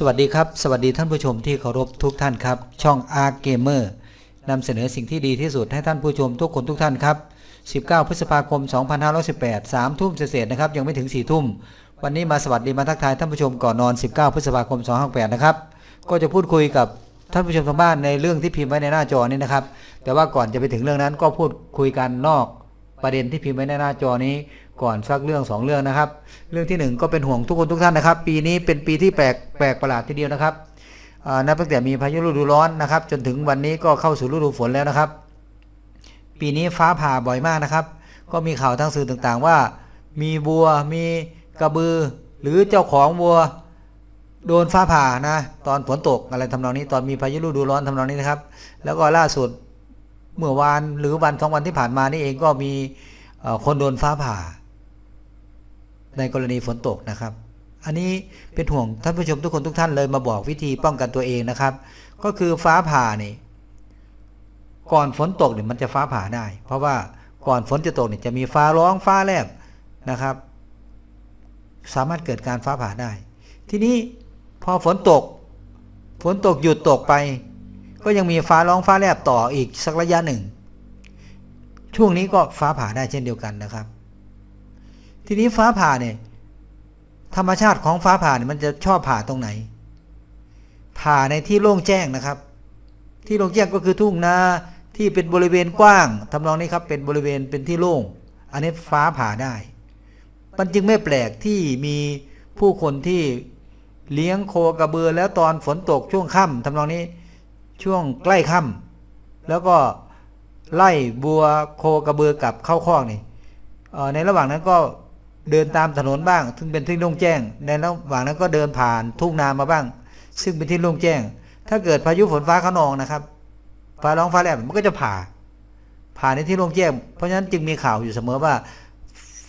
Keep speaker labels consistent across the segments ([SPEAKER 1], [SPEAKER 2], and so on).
[SPEAKER 1] สวัสดีครับ สวัสดีท่านผู้ชมที่เคารพทุกท่านครับ ช่อง Arc Gamer นำเสนอสิ่งที่ดีที่สุดให้ท่านผู้ชมทุกคนทุกท่านครับ 19 พฤษภาคม 2518 3 ทุ่มเศษนะครับ ยังไม่ถึง 4 ทุ่ม วันนี้มาสวัสดีมาทักทายท่านผู้ชมก่อนนอน 19 พฤษภาคม 2568นะครับ ก็จะพูดคุยกับท่านผู้ชมทางบ้านในเรื่องที่พิมพ์ไว้ในหน้าจอนี้นะครับ แต่ว่าก่อนจะไปถึงเรื่องนั้นก็พูดคุยกันนอกประเด็นที่พิมพ์ไว้ในหน้าจอนี้ ก่อนสักเรื่องสองเรื่องนะครับ เรื่องที่หนึ่งก็เป็นห่วงทุกคนทุกท่านนะครับ ปีนี้เป็นปีที่แปลกแปลกประหลาดทีเดียวนะครับนับตั้งแต่มีพายุฤดูร้อนนะครับ จนถึงวันนี้ก็เข้าสู่ฤดูฝนแล้วนะครับ ปีนี้ฟ้าผ่าบ่อยมากนะครับ ก็มีข่าวทางสื่อต่างๆว่า มีวัวมีกระบือ หรือเจ้าของวัวโดนฟ้าผ่านะตอนฝนตกอะไรทำนองนี้ตอนมีพายุฤดูร้อนทำนองนี้นะครับ แล้วก็ล่าสุดเมื่อวานหรือวันสองวันที่ผ่านมานี่เองก็มีคนโดนฟ้าผ่า ในกรณีฝนตกนะครับ อันนี้เป็นห่วงท่านผู้ชมทุกคนทุกท่านเลยมาบอกวิธีป้องกันตัวเองนะครับ ก็คือฟ้าผ่านี่ก่อนฝนตกเนี่ยมันจะฟ้าผ่าได้ เพราะว่าก่อนฝนจะตกเนี่ยจะมีฟ้าร้องฟ้าแลบนะครับ สามารถเกิดการฟ้าผ่าได้ ทีนี้พอฝนตก ฝนตกหยุดตกไป ก็ยังมีฟ้าร้องฟ้าแลบต่ออีกสักระยะหนึ่ง ช่วงนี้ก็ฟ้าผ่าได้เช่นเดียวกันนะครับ ทีนี้ฟ้าผ่าเนี่ย ธรรมชาติของฟ้าผ่าเนี่ยมันจะชอบผ่าตรงไหน ผ่าในที่โล่งแจ้งนะครับ ที่โล่งแจ้งก็คือทุ่งนาที่เป็นบริเวณกว้างทำนองนี้ครับ เป็นบริเวณเป็นที่โล่ง อันนี้ฟ้าผ่าได้ มันจึงไม่แปลกที่มีผู้คนที่เลี้ยงโคกระเบือแล้วตอนฝนตกช่วงค่ำทำนองนี้ช่วงใกล้ค่ำแล้วก็ไล่บัวโคกระเบือกลับเข้าคอกนี่ในระหว่างนั้นก็ เดินตามถนนบ้าง ซึ่งเป็นที่โล่งแจ้ง ในระหว่างนั้นก็เดินผ่านทุ่งนามาบ้าง ซึ่งเป็นที่โล่งแจ้ง ถ้าเกิดพายุฝนฟ้าขนองนะครับฟ้าร้องฟ้าแลบมันก็จะผ่า ผ่าในที่โล่งแจ้ง เพราะฉะนั้นจึงมีข่าวอยู่เสมอว่า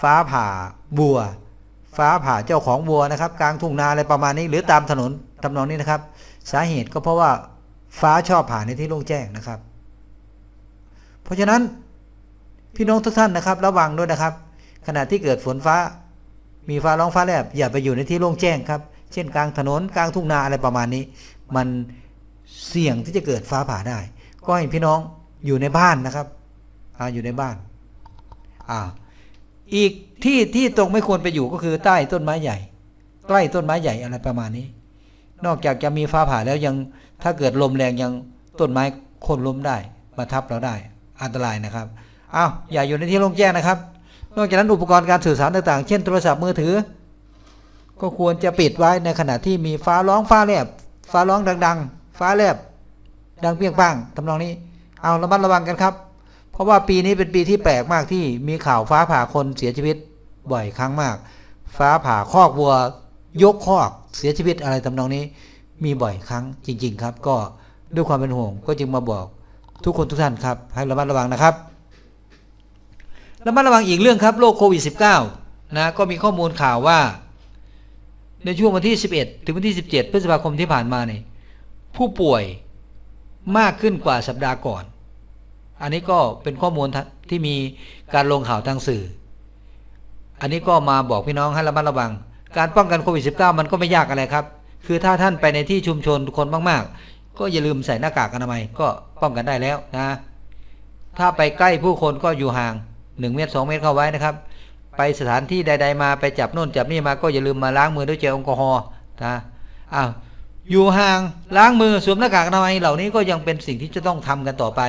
[SPEAKER 1] ฟ้าผ่าบัว ฟ้าผ่าเจ้าของวัวนะครับ กลางทุ่งนาอะไรประมาณนี้ หรือตามถนนทำนองนี้นะครับ สาเหตุก็เพราะว่าฟ้าชอบผ่าในที่โล่งแจ้งนะครับ เพราะฉะนั้นพี่น้องทุกท่านนะครับ ระวังด้วยนะครับ ขณะที่เกิดฝนฟ้า มีฟ้าร้องฟ้าแลบอย่าไปอยู่ในที่โล่งแจ้งครับ เช่นกลางถนนกลางทุ่งนาอะไรประมาณนี้ มันเสี่ยงที่จะเกิดฟ้าผ่าได้ ก็ให้พี่น้องอยู่ในบ้านนะครับอ่าอยู่ในบ้านอ่าอีกที่ที่ตรงไม่ควรไปอยู่ก็คือใต้ต้นไม้ใหญ่ ใกล้ต้นไม้ใหญ่อะไรประมาณนี้ นอกจากจะมีฟ้าผ่าแล้วยังถ้าเกิดลมแรงยังต้นไม้โค่นล้มได้มาทับเราได้ อันตรายนะครับอ้าวอย่าอยู่ในที่โล่งแจ้งนะครับ นอกจากนั้นอุปกรณ์การสื่อสารต่างๆ เช่นโทรศัพท์มือถือ ก็ควรจะปิดไว้ในขณะที่มีฟ้าร้องฟ้าแลบ ฟ้าร้องดัง ๆ ฟ้าแลบ ดังเปี้ยงป้างทำนองนี้ เอาระมัดระวังกันครับ เพราะว่าปีนี้เป็นปีที่แปลกมากที่มีข่าวฟ้าผ่าคนเสียชีวิตบ่อยครั้งมาก ฟ้าผ่าคอกวัวยกคอกเสียชีวิตอะไรทำนองนี้ มีบ่อยครั้งจริง ๆ ครับ ก็ด้วยความเป็นห่วงก็จึงมาบอกทุกคนทุกท่านครับ ให้ระมัดระวังนะครับ ระมัดระวังอีกเรื่องครับโรคโควิด -19 นะก็มีข้อมูลข่าวว่า ในช่วงวันที่ 11 ถึงวันที่ 17 พฤษภาคมที่ผ่านมาเนี่ยผู้ป่วยมากขึ้นกว่าสัปดาห์ก่อน อันนี้ก็เป็นข้อมูลที่มีการลงข่าวทางสื่อ อันนี้ก็มาบอกพี่น้องให้ระมัดระวัง การป้องกันโควิด -19 มันก็ไม่ยากอะไรครับ คือถ้าท่านไปในที่ชุมชนคนมากๆ ก็อย่าลืมใส่หน้ากากอนามัยก็ป้องกันได้แล้วนะ ถ้าไปใกล้ผู้คนก็อยู่ห่าง 1 เมตร 2 เมตรเข้าไว้นะครับ ไปสถานที่ใด ๆ มาไปจับโน่นจับนี่มาก็อย่าลืมมาล้างมือด้วยเจลแอลกอฮอล์นะอ้าวอยู่ห่างล้างมือสวมหน้ากากอนามัยเหล่านี้ก็ยังเป็นสิ่งที่จะต้องทำกันต่อไป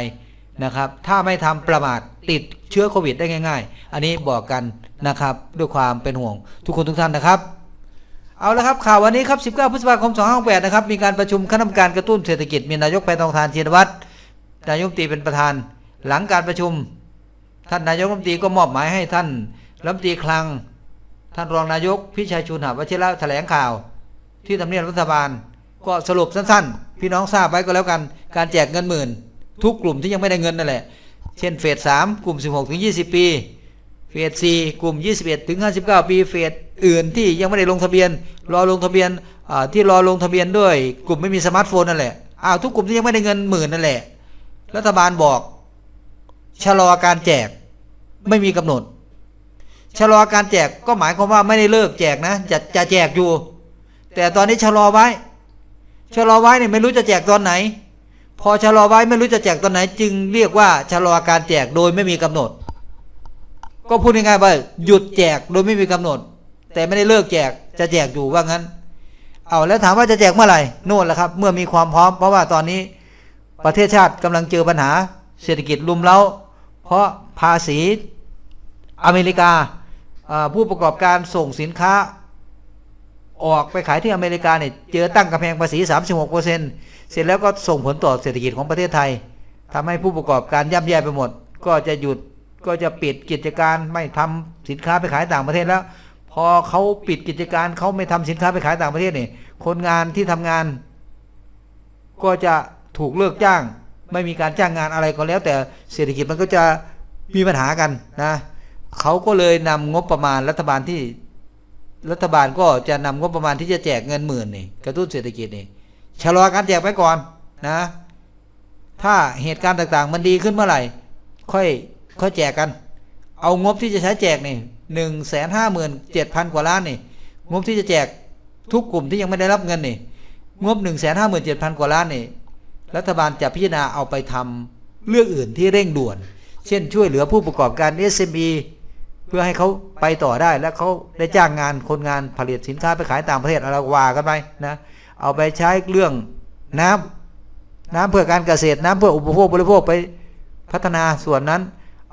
[SPEAKER 1] นะครับ ถ้าไม่ทำประมาทติดเชื้อโควิดได้ง่าย ๆ อันนี้บอกกันนะครับด้วยความเป็นห่วงทุกคนทุกท่านนะครับ เอาละครับข่าววันนี้ครับ 19 พฤษภาคม 2568 นะครับ มีการประชุมคณะกรรมการกระตุ้นเศรษฐกิจมีนายกแพทองทานชินวัตรนายกตีเป็นประธาน หลังการประชุม ท่านนายกรัฐมนตรีก็มอบหมายให้ท่านรัฐมนตรีคลัง ท่านรองนายกพิชัยชุนหาวชิระแถลงข่าว ที่ทำเนียบรัฐบาล ก็สรุปสั้นๆ พี่น้องทราบไว้ก็แล้วกัน การแจกเงินหมื่น ทุกกลุ่มที่ยังไม่ได้เงินนั่นแหละ เช่นเฟส3กลุ่ม 16ถึง20 ปี เฟส4กลุ่ม 21ถึง59 ปี เฟสอื่นที่ยังไม่ได้ลงทะเบียน รอลงทะเบียนที่รอลงทะเบียนด้วย กลุ่มไม่มีสมาร์ทโฟนนั่นแหละอ้าวทุกกลุ่มที่ยังไม่ได้เงินหมื่นนั่นแหละ รัฐบาลบอก ชะลอการแจกไม่มีกำหนด ชะลอการแจกก็หมายความว่าไม่ได้เลิกแจกนะจะจะแจกอยู่ แต่ตอนนี้ชะลอไว้ ชะลอไว้เนี่ยไม่รู้จะแจกตอนไหน พอชะลอไว้ไม่รู้จะแจกตอนไหน จึงเรียกว่าชะลอการแจกโดยไม่มีกำหนด ก็พูดง่ายๆว่าหยุดแจกโดยไม่มีกำหนด แต่ไม่ได้เลิกแจกจะแจกอยู่ว่างั้น เอาแล้วถามว่าจะแจกเมื่อไหร่โน่นแหละครับ เมื่อมีความพร้อม เพราะว่าตอนนี้ประเทศชาติกำลังเจอปัญหา เศรษฐกิจลุมเล้า เพราะภาษีอเมริกาผู้ประกอบการส่งสินค้า ออกไปขายที่อเมริกาเนี่ยเจอตั้งกำแพงภาษี 36%เสร็จแล้วก็ส่งผลต่อเศรษฐกิจของประเทศไทยทำให้ผู้ประกอบการย่ำแย่ไปหมด ก็จะหยุดก็จะปิดกิจการไม่ทำสินค้าไปขายต่างประเทศแล้ว พอเขาปิดกิจการเขาไม่ทำสินค้าไปขายต่างประเทศเนี่ยคนงานที่ทำงาน ก็จะถูกเลิกจ้าง ไม่มีการจ้างงานอะไรก็แล้ว แต่เศรษฐกิจมันก็จะมีปัญหากันนะเขาก็เลยนำงบประมาณรัฐบาลที่รัฐบาลก็จะนำงบประมาณที่จะแจกเงินหมื่นนี่กระตุ้นเศรษฐกิจนี่ชะลอการแจกไปก่อนนะ ถ้าเหตุการณ์ต่างๆ มันดีขึ้นเมื่อไหร่ ค่อยค่อยแจกกัน เอางบที่จะใช้แจกนี่หนึ่งแสนห้าหมื่นเจ็ดพันกว่าล้านนี่ งบที่จะแจกทุกกลุ่มที่ยังไม่ได้รับเงินนี่งบหนึ่งแสนห้าหมื่นเจ็ดพันกว่าล้านนี่ รัฐบาลจะพิจารณาเอาไปทำเรื่องอื่นที่เร่งด่วน เช่นช่วยเหลือผู้ประกอบการ SME เพื่อให้เขาไปต่อได้และเขาได้จ้างงานคนงานผลิตสินค้าไปขายต่างประเทศอะไรว่ากันไปนะเอาไปใช้เรื่องน้ำน้ำเพื่อการเกษตรน้ำเพื่ออุปโภคบริโภคไปพัฒนาส่วนนั้น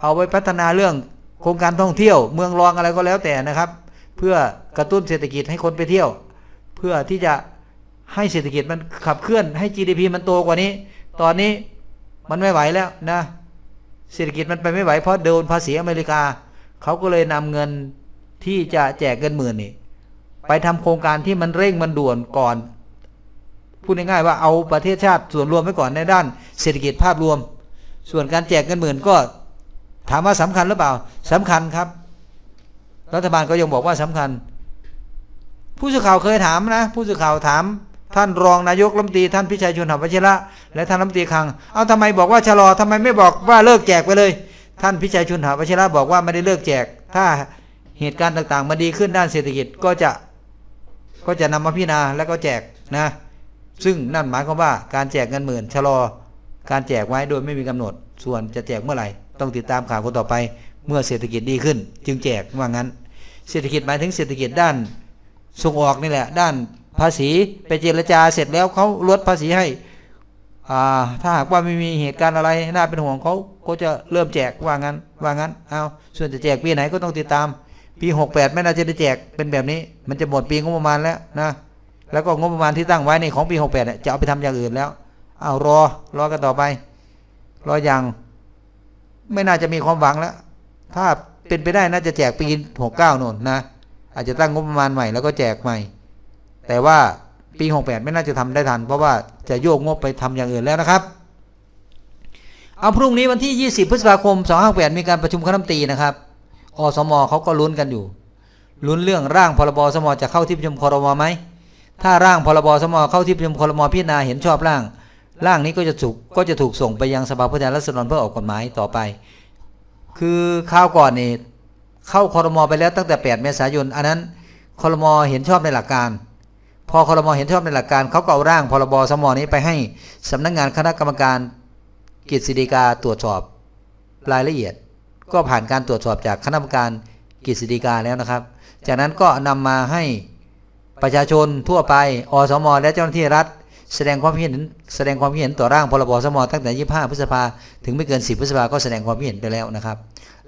[SPEAKER 1] เอาไว้พัฒนาเรื่องโครงการท่องเที่ยว เมืองรองอะไรก็แล้วแต่นะครับ เพื่อกระตุ้นเศรษฐกิจให้คนไปเที่ยว เพื่อที่จะ ให้เศรษฐกิจมันขับเคลื่อนให้ GDP มันโตกว่านี้ ตอนนี้มันไม่ไหวแล้วนะ เศรษฐกิจมันไปไม่ไหวเพราะโดนภาษีอเมริกา เขาก็เลยนำเงินที่จะแจกเงินหมื่นนี่ไปทำโครงการที่มันเร่งมันด่วนก่อน พูดง่ายๆว่าเอาประเทศชาติส่วนรวมไว้ก่อนในด้าน เศรษฐกิจภาพรวม ส่วนการแจกเงินหมื่นก็ ถามว่าสำคัญหรือเปล่าสำคัญครับ รัฐบาลก็ยังบอกว่าสำคัญ ผู้สื่อข่าวเคยถามนะ ผู้สื่อข่าวถาม ท่านรองนายกรัฐมนตรีท่านพิชัยชนหวชิระและท่านรัฐมนตรีคลังเอาทำไมบอกว่าชะลอทำไมไม่บอกว่าเลิกแจกไปเลย ท่านพิชัยชนหวชิระบอกว่าไม่ได้เลิกแจก ถ้าเหตุการณ์ต่างๆมันดีขึ้นด้านเศรษฐกิจก็จะก็จะนำมาพิจารณาแล้วก็แจกนะ ซึ่งนั่นหมายความว่าการแจกเงินหมื่นชะลอการแจกไว้โดยไม่มีกำหนด ส่วนจะแจกเมื่อไหร่ ต้องติดตามข่าวคนต่อไป เมื่อเศรษฐกิจดีขึ้น จึงแจกว่างั้น เศรษฐกิจหมายถึงเศรษฐกิจด้านส่งออกนี่แหละ ด้าน ภาษีไปเจรจาเสร็จแล้วเขาลดภาษีให้อ่าถ้าหากว่าไม่มีเหตุการณ์อะไรน่าเป็นห่วงเขาก็จะเริ่มแจกว่างั้นว่างั้นเอาส่วนจะแจกปีไหนก็ต้องติดตาม ปี 68 ไม่น่าจะได้แจกเป็นแบบนี้ มันจะหมดปีงบประมาณแล้วนะแล้วก็งบประมาณที่ตั้งไว้ในของปี 68เนี่ยจะเอาไปทำอย่างอื่นแล้วเอารอรอกันต่อไป รออย่าง ไม่น่าจะมีความหวังแล้ว ถ้าเป็นไปได้น่าจะแจกปี 69โน่นนะอาจจะตั้งงบประมาณใหม่แล้วก็แจกใหม่ แต่ว่าปี 68 ไม่น่าจะทำได้ทัน เพราะว่าจะโยกงบไปทำอย่างอื่นแล้วนะครับ เอาพรุ่งนี้วันที่ 20 พฤษภาคม 258 มีการประชุมคณะรัฐมนตรีนะครับอสมเขาก็ลุ้นกันอยู่ลุ้นเรื่องร่างพรบสมจะเข้าที่ประชุมคอรมอไหมถ้าร่างพรบสมเข้าที่ประชุมคอรมอพิจารณาเห็นชอบร่าง ร่างนี้ก็จะถูกก็จะถูกส่งไปยังสภาผู้แทนราษฎรเพื่อออกกฎหมายต่อไป คือข้าวก่อนนี่เข้าคอรมอไปแล้วตั้งแต่ 8 เมษายน อันนั้นคอรมอเห็นชอบในหลักการ พอคอรมอเห็นชอบในหลักการเขาก็เอาร่างพรบสมอนี้ไปให้สำนักงานคณะกรรมการกฤษฎีกาตรวจสอบรายละเอียด ก็ผ่านการตรวจสอบจากคณะกรรมการกฤษฎีกาแล้วนะครับ จากนั้นก็นำมาให้ประชาชนทั่วไปอสม และเจ้าหน้าที่รัฐ แสดงความเห็นแสดงความเห็นต่อร่างพรบสมตั้งแต่ 25 พฤษภาถึงไม่เกิน 10 พฤษภาก็แสดงความเห็นไปแล้วนะครับ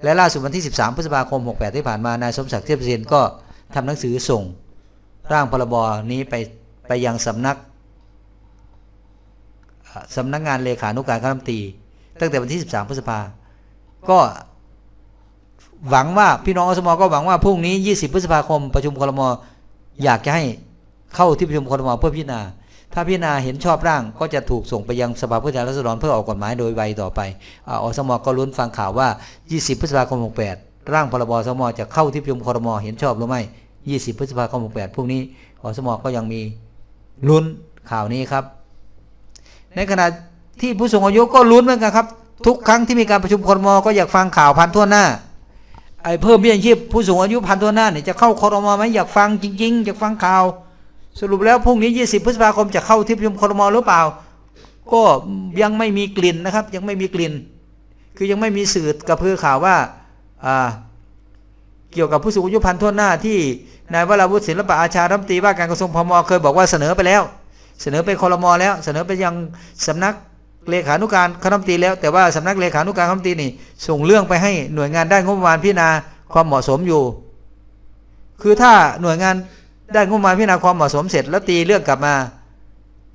[SPEAKER 1] และล่าสุดวันที่ 13 พฤษภาคม 68 ที่ผ่านมานายสมศักดิ์เทพเสนก็ทำหนังสือส่ง ร่างพรบนี้ไปไปยังสำนักสำนักงานเลขานุการคณะรัฐมนตรีตั้งแต่วันที่ 13 พฤษภา ก็หวังว่าพี่น้องอสมก็หวังว่าพรุ่งนี้ 20 พฤษภาคมประชุมครมอยากจะให้เข้าที่ประชุมครมเพื่อพิจารณา ถ้าพิจารณาเห็นชอบร่างก็จะถูกส่งไปยังสภาผู้แทนราษฎรเพื่อออกกฎหมายโดยไวต่อไปออสมก็ลุ้นฟังข่าวว่า 20 พฤษภาคม 68 ร่างพรบสมจะเข้าที่ประชุมครมเห็นชอบหรือไม่ 20 พฤษภาคม 68พรุ่งนี้อสมอก็ยังมีลุ้นข่าวนี้ครับ ในขณะที่ผู้สูงอายุก็ลุ้นเหมือนกันครับ ทุกครั้งที่มีการประชุมครมก็อยากฟังข่าวพันทั่วหน้าไอ้เพิ่มเบี้ยชีพผู้สูงอายุพันตัวหน้าเนี่ยจะเข้าคอรมอไหมอยากฟังจริงๆอยากฟังข่าว สรุปแล้วพรุ่งนี้ 20 พฤษภาคมจะเข้าที่ประชุมครมหรือเปล่า ก็ยังไม่มีกลิ่นนะครับ ยังไม่มีกลิ่น คือยังไม่มีสื่อกระพือข่าวว่าอ่า เกี่ยวกับผู้สูงอายุพันทั่วหน้าที่นายวราวุฒิศิลปะอาชารัฐมนตรีว่าการกระทรวงพมเคยบอกว่าเสนอไปแล้ว เสนอไปคอรมอแล้ว เสนอไปยังสำนักเลขานุการคณะรัฐมนตรีแล้วแต่ว่าสำนักเลขานุการคณะรัฐมนตรีนี่ ส่งเรื่องไปให้หน่วยงานด้านงบประมาณพิจารณาความเหมาะสมอยู่ คือถ้าหน่วยงานด้านงบประมาณพิจารณาความเหมาะสมเสร็จแล้วตีเรื่องกลับมา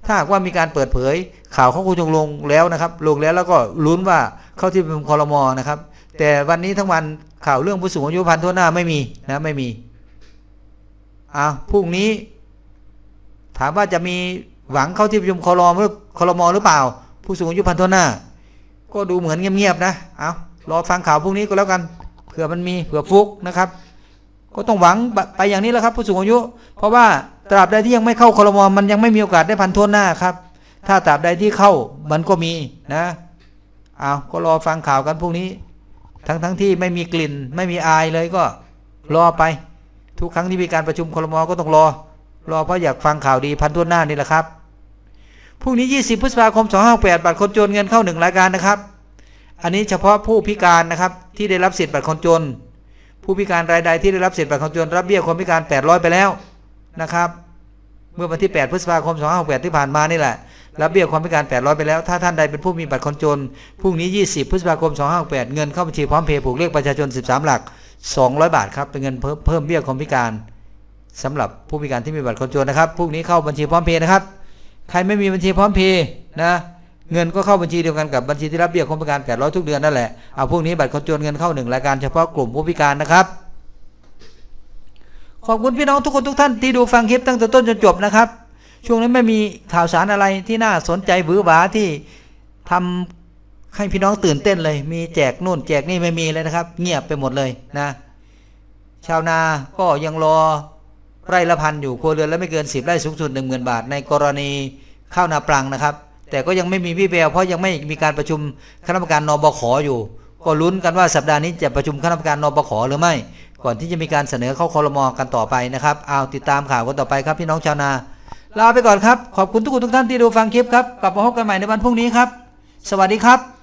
[SPEAKER 1] ถ้าหากว่ามีการเปิดเผยข่าวของคุณจงลงแล้วนะครับ ลงแล้วแล้วก็ลุ้นว่าเข้าที่ประชุมคอรมอนะครับ แต่วันนี้ทั้งวัน ข่าวเรื่องผู้สูงอายุพันทั่วหน้าไม่มีนะไม่มีอะพรุ่งนี้ ถามว่าจะมีหวังเข้าที่ประชุมคอรมหรือคอรมอหรือเปล่า ผู้สูงอายุพันทั่วหน้า ก็ดูเหมือนเงียบๆนะเอารอฟังข่าวพรุ่งนี้ก็แล้วกันเผื่อมันมีเผื่อฟุกนะครับ ก็ต้องหวังไปอย่างนี้แหละครับ ผู้สูงอายุ เพราะว่าตราบใดที่ยังไม่เข้าคอรมอมันยังไม่มีโอกาสได้พันทั่วหน้าครับ ถ้าตราบใดที่เข้ามันก็มีนะเอาก็รอฟังข่าวกันพรุ่งนี้ ทั้งทั้งที่ไม่มีกลิ่นไม่มีอายเลยก็รอไป ทุกครั้งที่มีการประชุมครมก็ต้องรอ รอเพราะอยากฟังข่าวดีพันทั่วหน้านี่แหละครับพรุ่งนี้ 20 พฤษภาคม 258บัตรคนจนเงินเข้าหนึ่งรายการนะครับ อันนี้เฉพาะผู้พิการนะครับที่ได้รับสิทธิ์บัตรคนจน ผู้พิการรายใดที่ได้รับสิทธิ์บัตรคนจน รับเบี้ยคนพิการ 800 ไปแล้วนะครับ เมื่อวันที่ 8 พฤษภาคม 2568ที่ผ่านมานี่แหละ รับเบี้ยความพิการ 800 ไปแล้ว ถ้าท่านใดเป็นผู้มีบัตรคนจนพรุ่งนี้ 20 พฤษภาคม 2568 เงินเข้าบัญชีพร้อมเพย์ผูกเลขประชาชน 13 หลัก 200 บาทครับ เป็นเงินเพิ่มเพิ่มเบี้ยความพิการสำหรับผู้พิการที่มีบัตรคนจนนะครับ พรุ่งนี้เข้าบัญชีพร้อมเพย์นะครับ ใครไม่มีบัญชีพร้อมเพย์นะ เงินก็เข้าบัญชีเดียวกันกับบัญชีที่รับเบี้ยคนพิการ 800 ทุกเดือนนั่นแหละ เอาพวกนี้บัตรคนจนเงินเข้าหนึ่งรายการเฉพาะกลุ่มผู้พิการนะครับ ขอบคุณพี่น้องทุกคนทุกท่านที่ดูฟังคลิปตั้งแต่ต้นจนจบนะครับ ช่วงนี้ไม่มีข่าวสารอะไรที่น่าสนใจหวือหวาที่ทำให้พี่น้องตื่นเต้นเลย มีแจกนู่นแจกนี่ไม่มีเลยนะครับ เงียบไปหมดเลยนะ ชาวนาก็ยังรอไร่ละพันอยู่ครัวเรือนและไม่เกิน10ไร่สูงสุด1 0,000บาท ในกรณีข้าวนาปลังนะครับ แต่ก็ยังไม่มีพี่แววเพราะยังไม่มีการประชุมคณะกรรมการนบขอยู่ ก็ลุ้นกันว่าสัปดาห์นี้จะประชุมคณะกรรมการนบขหรือไม่ ก่อนที่จะมีการเสนอเข้าคอรมอกันต่อไปนะครับเอาติดตามข่าวกันต่อไปครับพี่น้องชาวนา ลาไปก่อนครับ ขอบคุณทุกคนทุกท่านที่ดูฟังคลิปครับ กลับมาพบกันใหม่ในวันพรุ่งนี้ครับ สวัสดีครับ